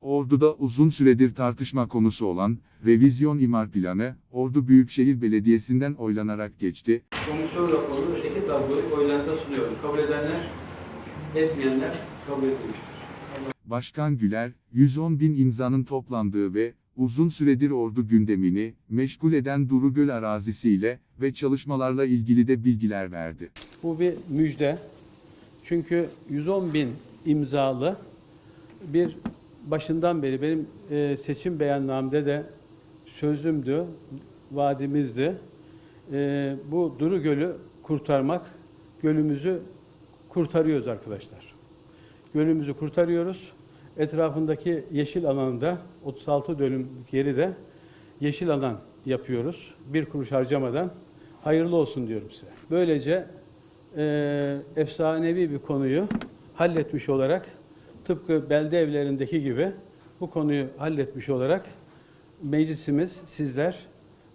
Ordu'da uzun süredir tartışma konusu olan revizyon imar planı, Ordu Büyükşehir Belediyesi'nden oylanarak geçti. Komisyon raporunu eşit algoritma oylarınıza sunuyorum. Kabul edenler, etmeyenler kabul edilmiştir. Başkan Güler, 110 bin imzanın toplandığı ve uzun süredir ordu gündemini meşgul eden Durugöl arazisiyle ve çalışmalarla ilgili de bilgiler verdi. Bu bir müjde. Çünkü 110 bin imzalı bir başından beri benim e, seçim beyannamede de sözümdü, vaadimizdi. E, bu Duru Gölü kurtarmak, gölümüzü kurtarıyoruz arkadaşlar. Gölümüzü kurtarıyoruz. Etrafındaki yeşil alanda 36 dönüm yeri de yeşil alan yapıyoruz. Bir kuruş harcamadan hayırlı olsun diyorum size. Böylece e, efsanevi bir konuyu halletmiş olarak tıpkı belde evlerindeki gibi bu konuyu halletmiş olarak meclisimiz sizler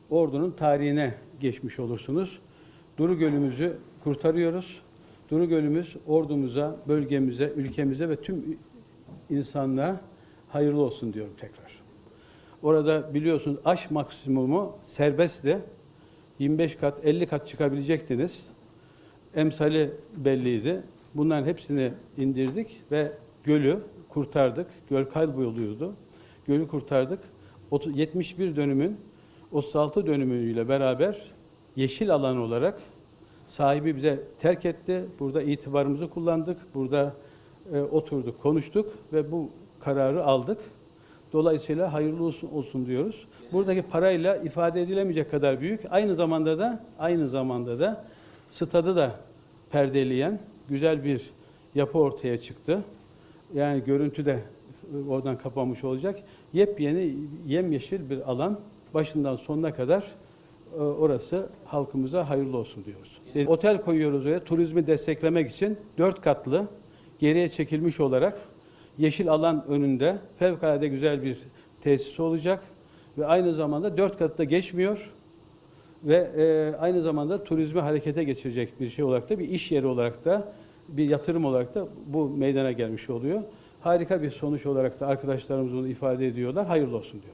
ordunun tarihine geçmiş olursunuz. Duru Gölümüzü kurtarıyoruz. Duru Gölümüz ordumuza, bölgemize, ülkemize ve tüm insanlığa hayırlı olsun diyorum tekrar. Orada biliyorsunuz aş maksimumu serbestti. 25 kat, 50 kat çıkabilecektiniz. Emsali belliydi. Bunların hepsini indirdik ve gölü kurtardık. Göl kayboluyordu. Gölü kurtardık. 30 71 dönümün 36 dönümüyle beraber yeşil alan olarak sahibi bize terk etti. Burada itibarımızı kullandık. Burada e, oturduk, konuştuk ve bu kararı aldık. Dolayısıyla hayırlı olsun, olsun diyoruz. Buradaki parayla ifade edilemeyecek kadar büyük. Aynı zamanda da aynı zamanda da stadı da perdeleyen güzel bir yapı ortaya çıktı. Yani görüntü de oradan kapanmış olacak. Yepyeni yemyeşil bir alan başından sonuna kadar e, orası halkımıza hayırlı olsun diyoruz. E, Otel koyuyoruz oraya turizmi desteklemek için dört katlı geriye çekilmiş olarak yeşil alan önünde fevkalade güzel bir tesis olacak ve aynı zamanda dört katta geçmiyor ve e, aynı zamanda turizmi harekete geçirecek bir şey olarak da bir iş yeri olarak da bir yatırım olarak da bu meydana gelmiş oluyor. Harika bir sonuç olarak da arkadaşlarımız onu ifade ediyorlar. Hayırlı olsun diyor.